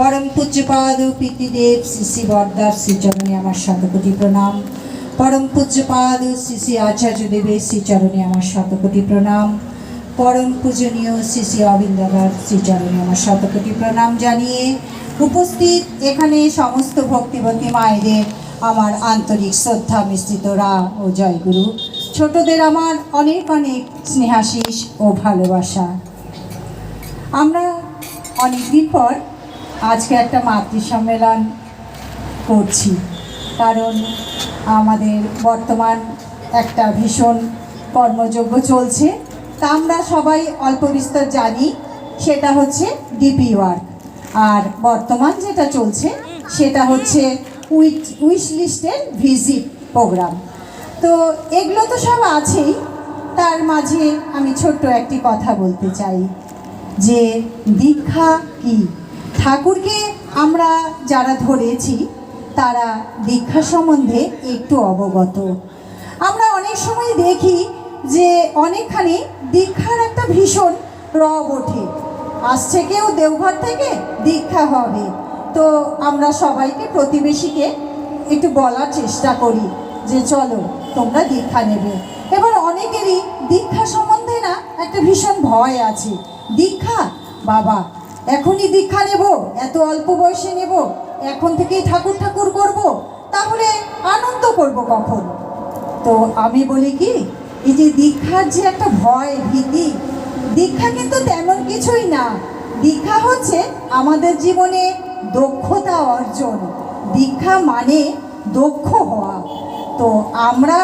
পরম পূজ্যপাদ পিতৃদেব শ্রী শ্রী বরদার শ্রীচরণে আমার শতকোটি প্রণাম। পরম পূজ্যপাদ শ্রী শ্রী আচার্য দেবের শ্রীচরণে আমার শতকোটি প্রণাম। পরম পূজনীয় শ্রী শ্রী অবিন্দাবার শ্রীচরণে আমার শতকোটি প্রণাম জানিয়ে উপস্থিত এখানে সমস্ত ভক্তিবতী মায়েদের আমার আন্তরিক শ্রদ্ধা মিশ্রিতরা ও জয়গুরু ছোটদের আমার অনেক অনেক স্নেহাশিস ও ভালোবাসা। আমরা অনেকদিন পর আজকে একটা মাতৃ সম্মেলন করছি। কারণ আমাদের বর্তমান একটা ভীষণ কর্মযজ্ঞ চলছে। তা আমরা সবাই অল্প বিস্তর জানি, সেটা হচ্ছে ডিপি ওয়ার্ক। আর বর্তমান যেটা চলছে, সেটা হচ্ছে উইট উইশ লিস্টের ভিজিট প্রোগ্রাম। তো এগুলো তো সব আছেই, তার মাঝে আমি ছোট্ট একটি কথা বলতে চাই। যে দীক্ষা কি? ঠাকুরকে আমরা যারা ধরেছি, তারা দীক্ষা সম্বন্ধে একটু অবগত। আমরা অনেক সময় দেখি যে অনেকখানি দীক্ষার একটা ভীষণ রব ওঠে। আসছে কেউ দেওঘর থেকে, দীক্ষা হবে। তো আমরা সবাইকে, প্রতিবেশীকে একটু বলার চেষ্টা করি যে চলো, তোমরা দীক্ষা নেবে। এবার অনেকেরই দীক্ষা সম্বন্ধে না একটা ভীষণ ভয় আছে। দীক্ষা? বাবা এখনই দীক্ষা নেব, এত অল্প বয়সে নেব, এখন থেকেই ঠাকুর ঠাকুর করব, তাহলে আনন্দ করব কখন? তো আমি বলি কি, এই যে দীক্ষার যে একটা ভয়, ভীতি, দীক্ষা কিন্তু তেমন কিছুই না। দীক্ষা হচ্ছে আমাদের জীবনে দক্ষতা অর্জন। দীক্ষা মানে দক্ষ হওয়া। তো আমরা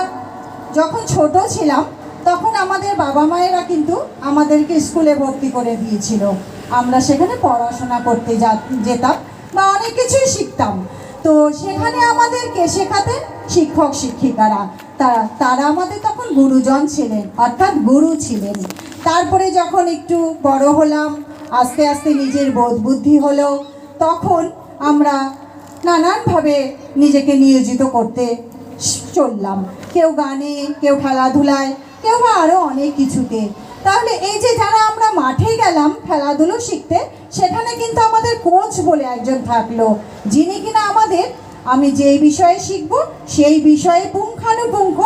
যখন ছোট ছিলাম, তখন আমাদের বাবা মায়েরা কিন্তু আমাদেরকে স্কুলে ভর্তি করে দিয়েছিল। আমরা সেখানে পড়াশোনা করতে যেতাম বা অনেক কিছুই শিখতাম। তো সেখানে আমাদেরকে শেখাতেন শিক্ষক, শিক্ষিকারা। তারা তারা আমাদের তখন গুরুজন ছিলেন, অর্থাৎ গুরু ছিলেন। তারপরে যখন একটু বড় হলাম, আস্তে আস্তে নিজের বোধ বুদ্ধি হলো, তখন আমরা নানানভাবে নিজেকে নিয়োজিত করতে চললাম। কেউ গানে, কেউ খেলাধুলায়, কেউ বা আরও অনেক কিছুতে। তাহলে এই যে যারা আমরা মাঠে গেলাম খেলাধুলো শিখতে, সেখানে কিন্তু আমাদের কোচ বলে একজন থাকল। যিনি কিনা আমাদের, আমি যেই বিষয়ে শিখব, সেই বিষয়ে পুঙ্খানুপুঙ্খ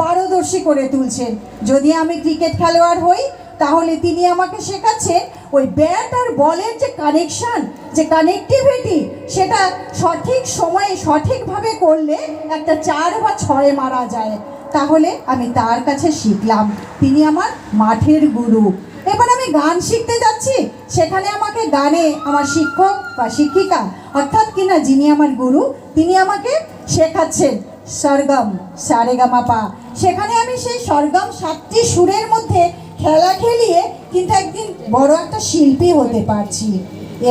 পারদর্শী করে তুলছেন। যদি আমি ক্রিকেট খেলোয়াড় হই, তাহলে তিনি আমাকে শেখাচ্ছেন, ওই ব্যাট আর বলের যে কানেকশন যে কানেক্টিভিটি সেটা সঠিক সময়ে সঠিকভাবে করলে একটা চার বা ছয় মারা যায়। তাহলে আমি তার কাছে শিখলাম। তিনি আমার মাঠের গুরু। এবার আমি গান শিখতে যাচ্ছি। সেখানে আমাকে গানে আমার শিক্ষক বা শিক্ষিকা, অর্থাৎ কিনা যিনি আমার গুরু, তিনি আমাকে শেখাচ্ছেন সরগম, সারেগামাপা। সেখানে আমি সেই সরগম সাতটি সুরের মধ্যে খেলা খেলিয়ে কিন্তু একদিন বড় একটা শিল্পী হতে পারছি।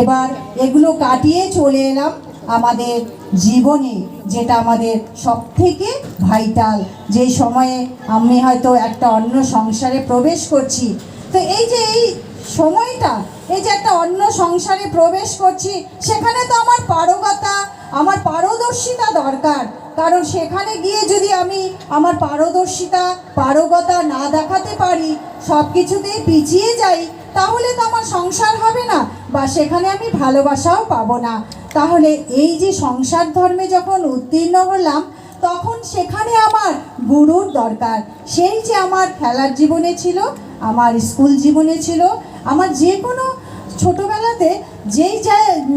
এবার এগুলো কাটিয়ে চলে এলাম আমাদের জীবনে। যেটা আমাদের সব থেকে ভাইটাল যে সময়ে আমি হয়তো একটা অন্য সংসারে প্রবেশ করছি। তো এই যে এই সময়টা, এই যে একটা অন্য সংসারে প্রবেশ করছি, সেখানে তো আমার পারগতা, আমার পারদর্শিতা দরকার। কারণ সেখানে গিয়ে যদি আমি আমার পারদর্শিতা, পারগতা না দেখাতে পারি সব কিছুতেই পিছিয়ে যাই, তাহলে তো আমার সংসার হবে না। বা সেখানে আমি ভালোবাসাও পাবো না। তাহলে এই যে সংসার ধর্মে যখন উত্তীর্ণ হলাম, তখন সেখানে আমার গুরুর দরকার। সেই যে আমার খেলার জীবনে ছিল, আমার স্কুল জীবনে ছিল, আমার যে কোনো ছোটোবেলাতে যেই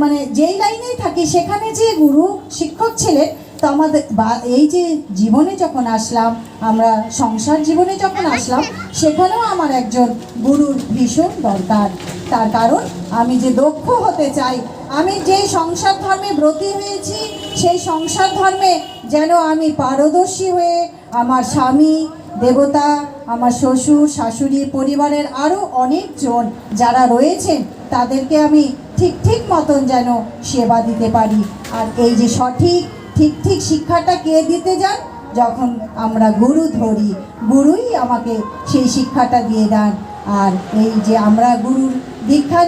মানে যেই লাইনেই থাকি, সেখানে যে গুরু শিক্ষক ছিলেন, তো আমাদের বা, এই যে জীবনে যখন আসলাম, আমরা সংসার জীবনে যখন আসলাম, সেখানেও আমার একজন গুরুর ভীষণ দরকার। তার কারণ আমি যে দক্ষ হতে চাই, আমি যেই সংসার ধর্মে ব্রতী হয়েছি, সেই সংসার ধর্মে যেন আমি পারদর্শী হয়ে আমার স্বামী, দেবতা, আমার শ্বশুর, শাশুড়ি, পরিবারের আরও অনেকজন যারা রয়েছেন, তাদেরকে আমি ঠিক ঠিক মতন যেন সেবা দিতে পারি। আর এই যে সঠিক, ঠিক ঠিক শিক্ষাটা কে দিতে যান? যখন আমরা গুরু ধরি, গুরুই আমাকে সেই শিক্ষাটা দিয়ে দেন। আর এই যে আমরা গুরুর দীক্ষা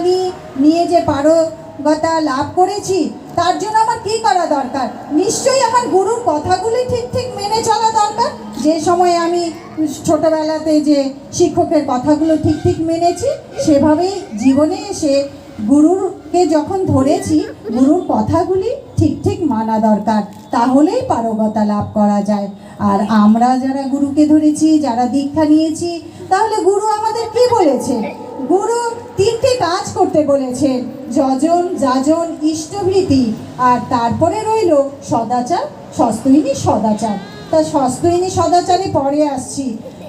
নিয়ে যে পারগতা লাভ করেছি, তার জন্য আমার কি করা দরকার? নিশ্চয়ই আমার গুরুর কথাগুলি ঠিক ঠিক মেনে চলা দরকার। যে সময় আমি ছোটবেলাতে যে শিক্ষকের কথাগুলো ঠিক ঠিক মেনেছি, সেভাবেই জীবনে এসে গুরুরকে যখন ধরেছি, গুরুর কথাগুলি ঠিক ঠিক মানা দরকার, তাহলেই পারগতা লাভ করা যায়। আর আমরা যারা গুরুকে ধরেছি, যারা দীক্ষা নিয়েছি, তাহলে গুরু আমাদের কি বলেছে? গুরু তিনটে কাজ করতে বলেছেন যজন, যাজন, ইষ্টভীতি, আর তারপরে রইল সদাচার সস্তইনী সদাচার। তা সস্তইনী সদাচারে পরে আসছি।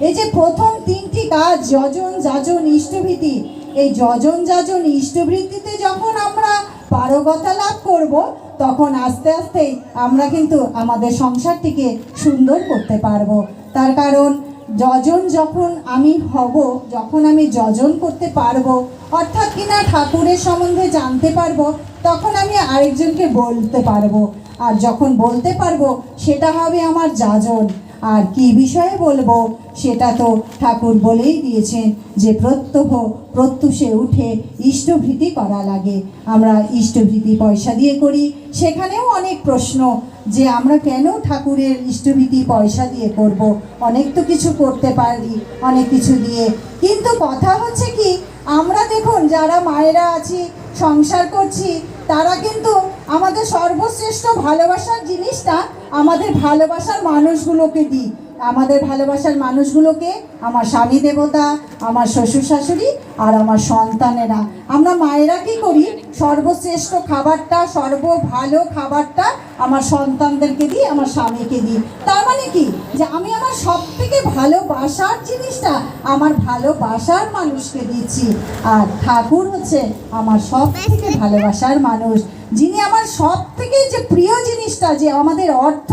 এই যে প্রথম তিনটি কাজ, যজন, যাজন, ইষ্টভীতি, এই যজন, যাজন, ইষ্টভৃতিতে যখন আমরা পারগতা লাভ করব, তখন আস্তে আস্তে আমরা কিন্তু আমাদের সংসারটিকে সুন্দর করতে পারব। তার কারণ, যজন যখন আমি হব, যখন আমি যজন করতে পারব, অর্থাৎ কিনা ঠাকুরের সম্বন্ধে জানতে পারব, তখন আমি আরেকজনকে বলতে পারব। আর যখন বলতে পারব, সেটা হবে আমার যাজন। আর কি বিষয়ে বলব সেটা তো ঠাকুর বলেই দিয়েছেন যে প্রত্যহ প্রত্যুষে উঠে ইষ্টভীতি করা লাগে। আমরা ইষ্টভীতি পয়সা দিয়ে করি। সেখানেও অনেক প্রশ্ন যে আমরা কেন ঠাকুরের ইষ্টভীতি পয়সা দিয়ে করব? অনেক তো কিছু করতে পারি, অনেক কিছু দিয়ে। কিন্তু কথা হচ্ছে কি, আমরা দেখুন যারা মায়েরা আছি, সংসার করছি, তারা কিন্তু আমাদের সর্বশ্রেষ্ঠ ভালোবাসার জিনিসটা আমাদের ভালোবাসার মানুষগুলোকে দিই। আমাদের ভালোবাসার মানুষগুলোকে আমার স্বামী দেবতা, আমার শ্বশুর শাশুড়ি আর আমার সন্তানেরা। আমরা মায়েরা কি করি? সর্বশ্রেষ্ঠ খাবারটা, সর্ব ভালো খাবারটা আমার সন্তানদেরকে দিই, আমার স্বামীকে দিই। তার মানে কি? যে আমি আমার সব থেকে ভালোবাসার জিনিসটা আমার ভালোবাসার মানুষকে দিচ্ছি। আর ঠাকুর হচ্ছে আমার সব থেকে ভালোবাসার মানুষ। যিনি আমার সব থেকে যে প্রিয় জিনিসটা, যে আমাদের অর্থ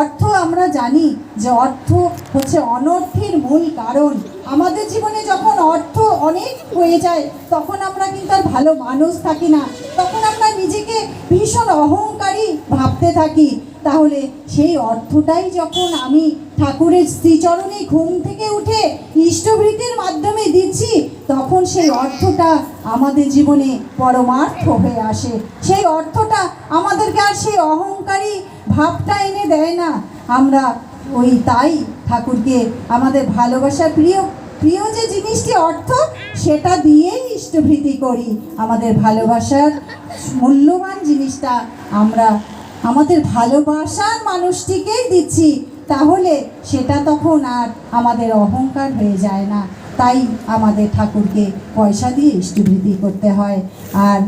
অর্থ আমরা জানি যে অর্থ হচ্ছে অনর্থের মূল কারণ। আমাদের জীবনে যখন অর্থ অনেক হয়ে যায়, তখন আমরা কিন্তু আর ভালো মানুষ থাকি না। তখন আমরা নিজেকে ভীষণ অহংকারী ভাবতে থাকি। তাহলে সেই অর্থটাই যখন আমি ঠাকুরের শ্রীচরণে ঘুম থেকে উঠে ইষ্টভৃতির মাধ্যমে দিচ্ছি, তখন সেই অর্থটা আমাদের জীবনে পরমার্থ হয়ে আসে। সেই অর্থটা আমাদেরকে আর সেই অহংকারী ভাবটা এনে দেয় না। আমরা ওই তাই ঠাকুরকে, আমাদের ভালোবাসার প্রিয় প্রিয় যে জিনিসটি অর্থ, সেটা দিয়েই ইষ্টভৃতি করি। আমাদের ভালোবাসার মূল্যবান জিনিসটা আমরা, আমাদের ভালোবাসার মানুষটিকেই দিচ্ছি। তাহলে সেটা তখন আর আমাদের অহংকার হয়ে যায় না। তাই আমাদের ঠাকুরকে পয়সা দিয়ে ইষ্টভৃতি করতে হয়। আর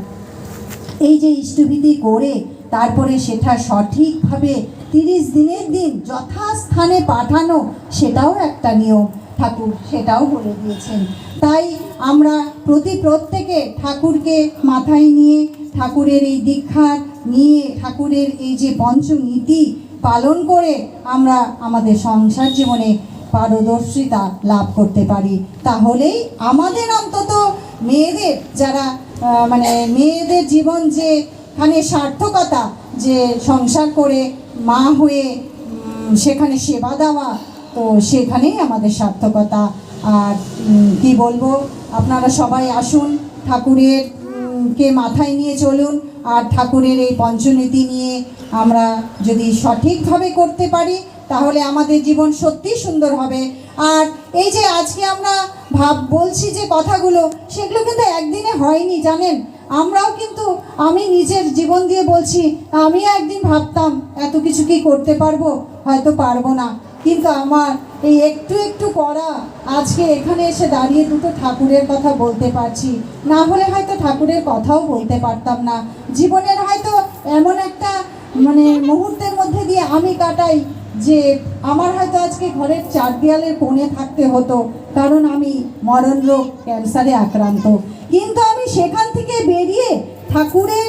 এই যে ইষ্টভীতি করে তারপরে সেটা সঠিকভাবে তিরিশ দিনের দিন যথাস্থানে পাঠানো, সেটাও একটা নিয়ম। ঠাকুর সেটাও বলে দিয়েছেন। তাই আমরা প্রতি প্রত্যেকে ঠাকুরকে মাথায় নিয়ে ঠাকুরের এই দীক্ষার নিয়ে ঠাকুরের এই যে পঞ্চনীতি পালন করে আমরা আমাদের সংসার জীবনে পারদর্শিতা লাভ করতে পারি। তাহলেই আমাদের অন্তত মেয়েদের যারা মানে মেয়েদের জীবন যে খানে সার্থকতা, যে সংসার করে মা হয়ে সেখানে সেবা দেওয়া, তো সেখানেই আমাদের সার্থকতা। আর কি বলব, আপনারা সবাই আসুন, ঠাকুরের কে মাথায় নিয়ে চলুন, আর ঠাকুরের এই পঞ্চনীতি নিয়ে আমরা যদি সঠিকভাবে করতে পারি, তাহলে আমাদের জীবন সত্যি সুন্দর হবে। আর এই যে আজকে আমরা ভাব, বলছি যে কথাগুলো, সেগুলো কিন্তু একদিনে হয়নি, জানেন? আমরাও কিন্তু, আমি নিজের জীবন দিয়ে বলছি, আমিও একদিন ভাবতাম, এত কিছু কি করতে পারব? হয়তো পারব না। কিন্তু আমার এই একটু একটু করা, আজকে এখানে এসে দাঁড়িয়ে দুটো ঠাকুরের কথা বলতে পারছি। না হলে হয়তো ঠাকুরের কথাও বলতে পারতাম না। জীবনের হয়তো এমন একটা মানে মুহূর্তের মধ্যে দিয়ে আমি কাটাই যে আমার হয়তো আজকে ঘরের চার দেয়ালের কোণে থাকতে হতো, কারণ আমি মরণ রোগ ক্যান্সারে আক্রান্ত। কিন্তু আমি সেখান থেকে বেরিয়ে ঠাকুরের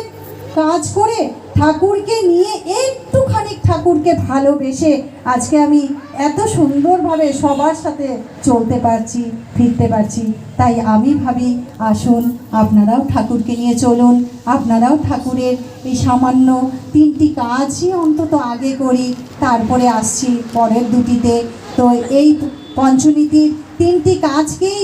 কাজ করে ঠাকুরকে নিয়ে একটুখানি ঠাকুরকে ভালোবেসে আজকে আমি এত সুন্দরভাবে সবার সাথে চলতে পারছি, ফিরতে পারছি, তাই আমি ভাবি আসুন, আপনারাও ঠাকুরকে নিয়ে চলুন, আপনারাও ঠাকুরের এই সামান্য তিনটি কাজই অন্তত আগে করি, তারপরে আসছি পরের দুটিতে। তো এই পঞ্চনীতির তিনটি কাজকেই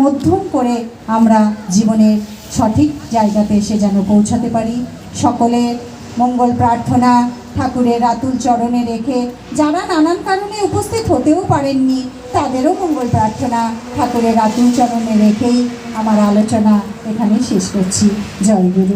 মধ্যম করে আমরা জীবনের সঠিক জায়গাতে এসে যেন পৌঁছাতে পারি। সকলের মঙ্গল প্রার্থনা ঠাকুরের রাতুল চরণে রেখে যারা নানান কারণে উপস্থিত হতেও পারেননি, তাদেরও মঙ্গল প্রার্থনা ঠাকুরের রাতুল চরণে রেখেই আমার আলোচনা এখানে শেষ করছি। জয় গুরু।